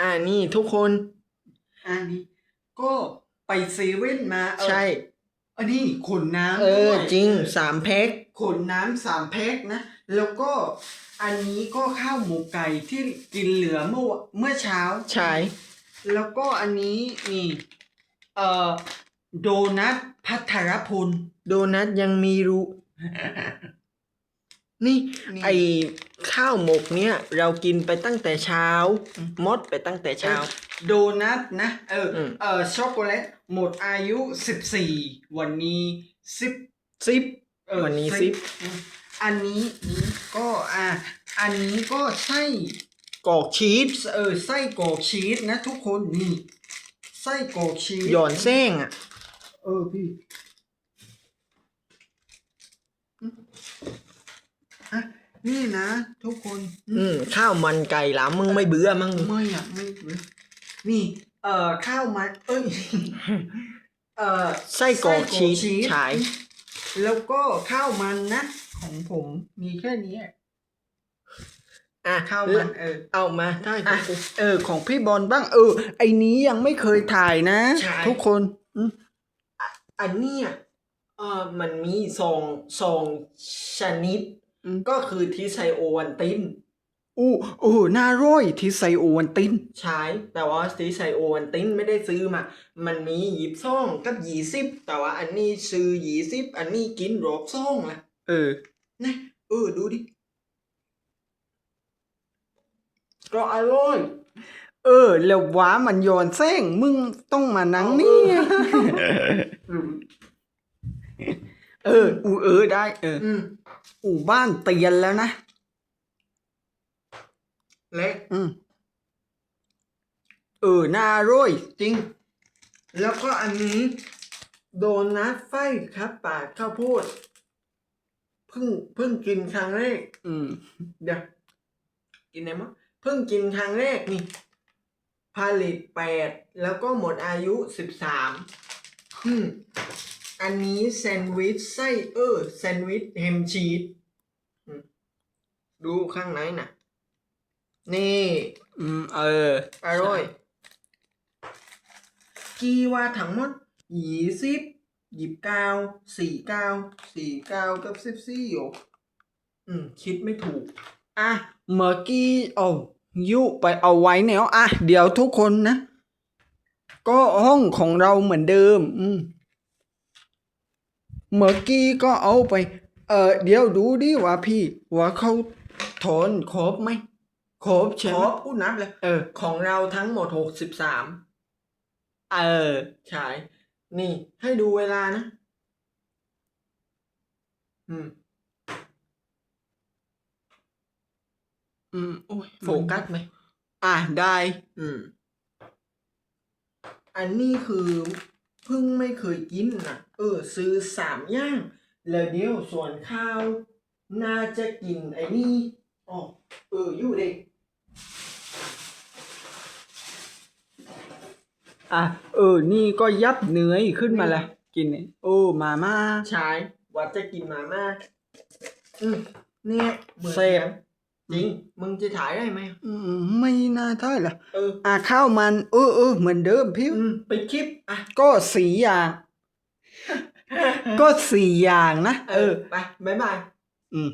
อ่านี่ทุกคนอันนี้ก็ไปเซเว่นมาเออใช่ อันนี้ขนน้ำเออ ด้วยจริงสามแพ็คขนน้ำสามแพ็คนะ แล้วก็อันนี้ก็ข้าวหมูไก่ที่กินเหลือเมื่อวเมื่อเช้า ใช่แล้วก็อันนี้นี่เอ่อโดนัทพัทรพล โดนัทยังมีรู นี่นี่ไอข้าวหมกเนี่ยเรากินไปตั้งแต่เช้า มดไปตั้งแต่เช้า โดนัทนะ เอออมเออช็อกโกแลตหมดอายุสิบสี่วันนี้สิบซิปเออวันนี้สิบสิบอืมอันนี้นี้ก็อะอันนี้ก็ไส้กรอกชีสเออไส้กรอกชีสนะทุกคนนี่ไส้กรอกชีสหย่อนแส้งอะเออพี่อืมอะ นี่นะทุกคนอืมอืมข้าวมันไก่หลามมึงไม่เบื่อมั้งไม่อะไม่เว้ยนี่ เอ่อข้าวมันเอ้ยเอ่อไส้กรอกชีสใช่แล้วก็ข้าวมันนะของผมมีแค่นี้อะอะข้าวมันเออเอามาได้อะทุกคนเออ ของพี่บอลบ้าง เออ ไอนี้ยังไม่เคยถ่ายนะใช่ทุกคนอืมอันเนี้ยเออมันมีสองสองชนิด ก็คือที่ไซโอวันติน อู้โอ้น่าร่อยที่ใส่โอวันติน ใช้แต่ว่าที่ไซโอวันตินไม่ได้ซื้อมา มันมีหยิบซ่องกับหยีสิบแต่ว่าอันนี้ซื้อหยีสิบอันนี้กินรอบซ่องละเออ นะเออดูดิ ก็อร่อย เออ แล้วหว้ามันโยนแซงมึงต้องมานั่งนี่เออ อูเออได้ เออ อืม อูบ้านเตียนแล้วนะ เล็กอืมเออน่าร่อยจริง แล้วก็อันนี้ โดนัทไส้ครับปาดข้าวโพดเพิ่งเพิ่งกินครั้งแรก อืม เดี๋ยวกินไหนมั้งเพิ่งกินครั้งแรกนี่ผลิตแปดแล้วก็หมดอายุสิบสามอืม อันนี้แซนด์วิชไส้เออแซนด์วิชแฮมชีสอืมดูข้างในน่ะ นี่ อืม เออ อร่อย กีว่าทั้งหมดยี่สิบยี่เก้าสี่เก้าสี่เก้ากับสิบสี่อยู่อืม คิดไม่ถูก อะ เมื่อกี้เอายุไปเอาไว้แนวอะ เดี๋ยวทุกคนนะ ก็ห้องของเราเหมือนเดิม อืม เมื่อกี้ก็เอาไป เออเดี๋ยวดูดิว่าพี่ ว่าเขาถอนครบไหมครบใช่ขไหมอพูดนับเลย เออ ของเราทั้งหมดหกสิบสามเออ ฉาย นี่ ให้ดูเวลานะ อืม อืม โอ้ยโฟกัสไหม อะได้ อืม อันนี้คือเพิ่งไม่เคยกินนะเออ ซื้อสามอย่าง แล้วเดี๋ยวส่วนข้าว น่าจะกินไอ้นี่อ๋อเออ อยู่เด็กอะเออ นี่ก็ยับเนื้อยขึ้นมาแล้วกินเนี่ยโอ้มาม่าชายว่าจะกินมาม่าอืมเนี่ยหมือนเสพกัน จริง มึงจะถ่ายได้ไหมอืมไม่น่าได้ละเอออะข้าวมัน เออเออเหมือนเดิมพี่ อืมไปดคลิปอะก็สี่อย่าง ก็สี่อย่างนะ เอเอออ ไปบ๊ายบาย อืม